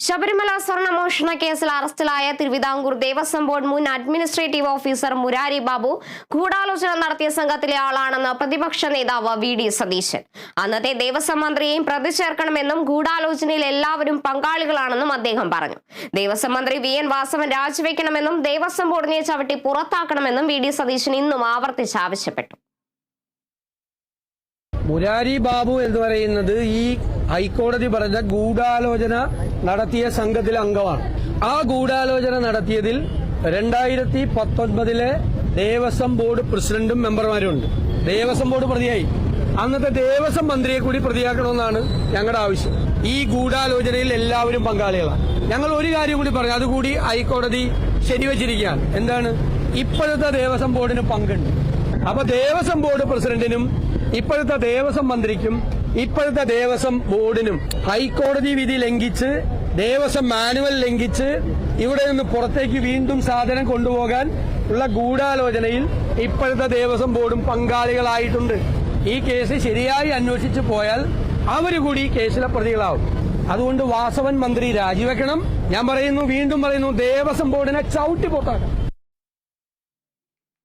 ശബരിമല സ്വർണമോഷണ കേസിൽ അറസ്റ്റിലായ തിരുവിതാംകൂർ ദേവസ്വം ബോർഡ് മുൻ അഡ്മിനിസ്ട്രേറ്റീവ് ഓഫീസർ മുരാരി ബാബു ഗൂഢാലോചന നടത്തിയ സംഘത്തിലെ ആളാണെന്ന് പ്രതിപക്ഷ നേതാവ് വി ഡി സതീശൻ. അന്നത്തെ ദേവസ്വം മന്ത്രിയെയും പ്രതി ചേർക്കണമെന്നും ഗൂഢാലോചനയിൽ എല്ലാവരും പങ്കാളികളാണെന്നും അദ്ദേഹം പറഞ്ഞു. ദേവസ്വം മന്ത്രി വി എൻ വാസവൻ രാജിവെക്കണമെന്നും ദേവസ്വം ബോർഡിനെ ചവിട്ടി പുറത്താക്കണമെന്നും വി ഡി സതീശൻ ഇന്നും ആവർത്തിച്ച് ആവശ്യപ്പെട്ടു. മുരാരി ബാബു എന്ന് പറയുന്നത് ഈ ഹൈക്കോടതി പറഞ്ഞ ഗൂഢാലോചന നടത്തിയ സംഘത്തിലെ അംഗമാണ്. ആ ഗൂഢാലോചന നടത്തിയതിൽ രണ്ടായിരത്തി പത്തൊൻപതിലെ ദേവസ്വം ബോർഡ് പ്രസിഡന്റും മെമ്പർമാരുണ്ട് ദേവസ്വം ബോർഡ് പ്രതിയായി. അന്നത്തെ ദേവസ്വം മന്ത്രിയെ കൂടി പ്രതിയാക്കണമെന്നാണ് ഞങ്ങളുടെ ആവശ്യം. ഈ ഗൂഢാലോചനയിൽ എല്ലാവരും പങ്കാളികളാണ്. ഞങ്ങൾ ഒരു കാര്യം കൂടി പറഞ്ഞു. അതുകൂടി ഹൈക്കോടതി ശരിവച്ചിരിക്കുകയാണ്. എന്താണ്? ഇപ്പോഴത്തെ ദേവസ്വം ബോർഡിന് പങ്കുണ്ട്. അപ്പൊ ദേവസ്വം ബോർഡ് പ്രസിഡന്റിനും ഇപ്പോഴത്തെ ദേവസ്വം മന്ത്രിക്കും ഇപ്പോഴത്തെ ദേവസ്വം ബോർഡിനും ഹൈക്കോടതി വിധി ലംഘിച്ച് ദേവസ്വം മാനുവൽ ലംഘിച്ച് ഇവിടെ നിന്ന് പുറത്തേക്ക് വീണ്ടും സാധനം കൊണ്ടുപോകാൻ ഉള്ള ഗൂഢാലോചനയിൽ ഇപ്പോഴത്തെ ദേവസ്വം ബോർഡും പങ്കാളികളായിട്ടുണ്ട്. ഈ കേസ് ശരിയായി അന്വേഷിച്ചു പോയാൽ അവർ കൂടി ഈ കേസിലെ പ്രതികളാവും. അതുകൊണ്ട് വാസവൻ മന്ത്രി രാജിവെക്കണം. ഞാൻ പറയുന്നു വീണ്ടും പറയുന്നു ദേവസ്വം ബോർഡിനെ ചവിട്ടി പുറത്താക്കണം